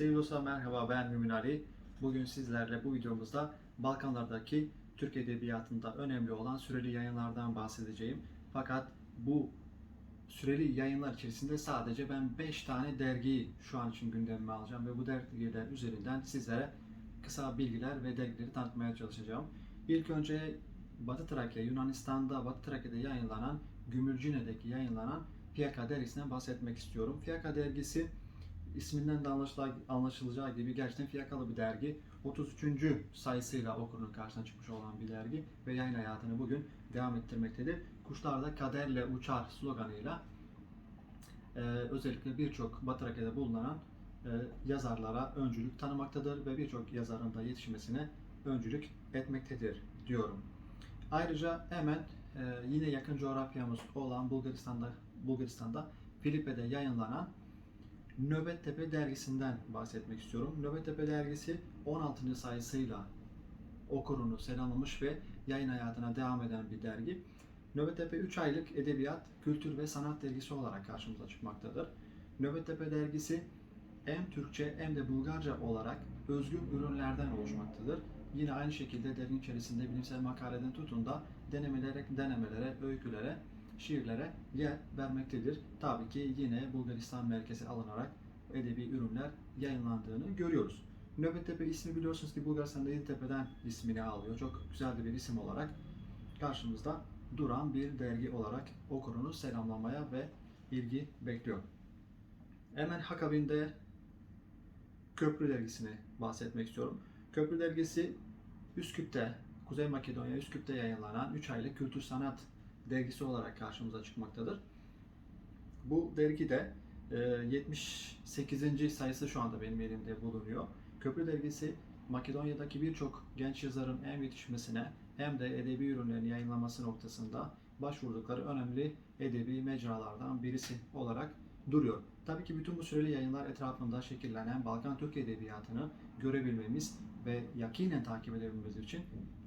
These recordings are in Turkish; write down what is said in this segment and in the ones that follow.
Sevgili dostlar merhaba ben Mümin Ali. Bugün sizlerle bu videomuzda Balkanlardaki Türk Edebiyatı'nda önemli olan süreli yayınlardan bahsedeceğim. Fakat bu süreli yayınlar içerisinde sadece ben 5 tane dergiyi şu an için gündemime alacağım ve bu dergiler üzerinden sizlere kısa bilgiler ve dergileri tanıtmaya çalışacağım. İlk önce Batı Trakya, Yunanistan'da Batı Trakya'da yayınlanan Gümülcine'deki yayınlanan Fiyaka dergisinden bahsetmek istiyorum. Fiyaka dergisi isminden de anlaşıla- anlaşılacağı gibi gerçekten fiyakalı bir dergi. 33. sayısıyla okurun karşısına çıkmış olan bir dergi ve yayın hayatını bugün devam ettirmektedir. Kuşlar da kaderle uçar sloganıyla e, özellikle birçok Batı Trakya'da bulunan e, yazarlara öncülük tanımaktadır ve birçok yazarın da yetişmesine öncülük etmektedir diyorum. Ayrıca hemen e, yine yakın coğrafyamız olan Bulgaristan'da Bulgaristan'da Filipe'de yayınlanan Nöbettepe dergisinden bahsetmek istiyorum. Nöbettepe dergisi 16. sayısıyla okurunu selamlamış ve yayın hayatına devam eden bir dergi. Nöbettepe 3 aylık edebiyat, kültür ve sanat dergisi olarak karşımıza çıkmaktadır. Nöbettepe dergisi hem Türkçe hem de Bulgarca olarak özgün ürünlerden oluşmaktadır. Yine aynı şekilde derginin içerisinde bilimsel makaleden tutun da denemelere, denemelere, öykülere, şiirlere yer vermektedir. Tabii ki yine Bulgaristan merkezi alınarak edebi ürünler yayınlandığını görüyoruz. Nöbettepe ismi biliyorsunuz ki Bulgaristan'da Yeditepe'den ismini alıyor. Çok güzel bir isim olarak karşımızda duran bir dergi olarak okurunu selamlamaya ve ilgi bekliyor. Hemen akabinde Köprü dergisini bahsetmek istiyorum. Köprü dergisi Üsküp'te, Kuzey Makedonya Üsküp'te yayınlanan 3 aylık kültür sanat dergisi olarak karşımıza çıkmaktadır. Bu dergi de e, 78. sayısı şu anda benim elimde bulunuyor. Köprü dergisi Makedonya'daki birçok genç yazarın hem yetişmesine hem de edebi ürünlerini yayınlaması noktasında başvurdukları önemli edebi mecralardan birisi olarak duruyor. Tabii ki bütün bu süreli yayınlar etrafında şekillenen Balkan Türk Edebiyatı'nı görebilmemiz ve yakinen takip edebilmemiz için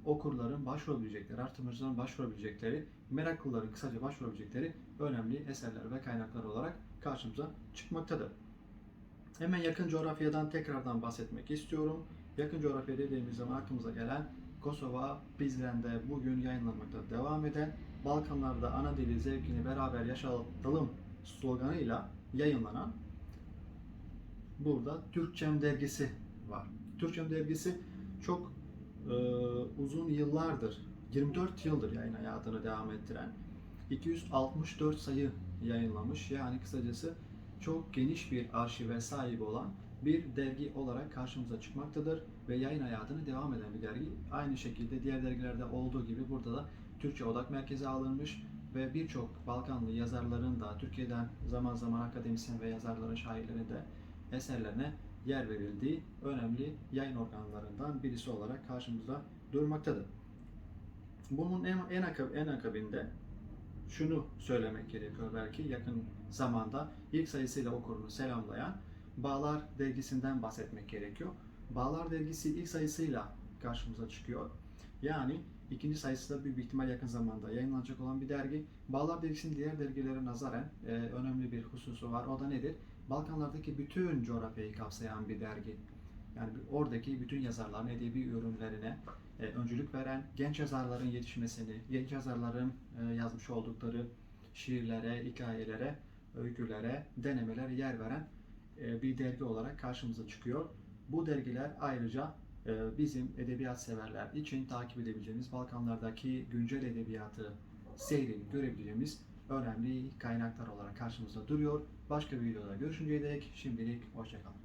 okurların başvurabilecekleri, artırmacıların başvurabilecekleri, meraklıların kısaca başvurabilecekleri önemli eserler ve kaynaklar olarak karşımıza çıkmaktadır. Hemen yakın coğrafyadan tekrardan bahsetmek istiyorum. Yakın coğrafya dediğimiz zaman aklımıza gelen Kosova, Prizren'de bugün yayınlanmakta devam eden Balkanlarda ana dili zevkini beraber yaşatalım sloganıyla yayınlanan burada Türkçem dergisi var. Türkçem dergisi çok e, uzun yıllardır, 24 yıldır yayın hayatını devam ettiren 264 sayı yayınlamış. Yani kısacası çok geniş bir arşive sahip olan bir dergi olarak karşımıza çıkmaktadır ve yayın hayatını devam eden bir dergi. Aynı şekilde diğer dergilerde olduğu gibi burada da Türkçe odak merkezi alınmış ve birçok Balkanlı yazarların da Türkiye'den zaman zaman akademisyen ve yazarların, şairlerin de eserlerine yer verildiği önemli yayın organlarından birisi olarak karşımızda durmaktadır. Bunun en, en, akab, en akabinde şunu söylemek gerekiyor belki yakın zamanda ilk sayısıyla okurunu selamlayan Bağlar dergisinden bahsetmek gerekiyor. Bağlar dergisi ilk sayısıyla karşımıza çıkıyor. Yani ikinci sayısı da büyük ihtimal yakın zamanda yayınlanacak olan bir dergi. Bağlar dergisinin diğer dergilere nazaran e, önemli bir hususu var. O da nedir? Balkanlardaki bütün coğrafyayı kapsayan bir dergi. Yani oradaki bütün yazarların edebi ürünlerine e, öncülük veren, genç yazarların yetişmesini, genç yazarların e, yazmış oldukları şiirlere, hikayelere, öykülere, denemelere yer veren e, bir dergi olarak karşımıza çıkıyor. Bu dergiler ayrıca e, bizim edebiyat severler için takip edebileceğimiz Balkanlardaki güncel edebiyatı seyrini görebileceğimiz önemli kaynaklar olarak karşımızda duruyor. Başka bir videoda görüşünceye dek şimdilik hoşçakalın.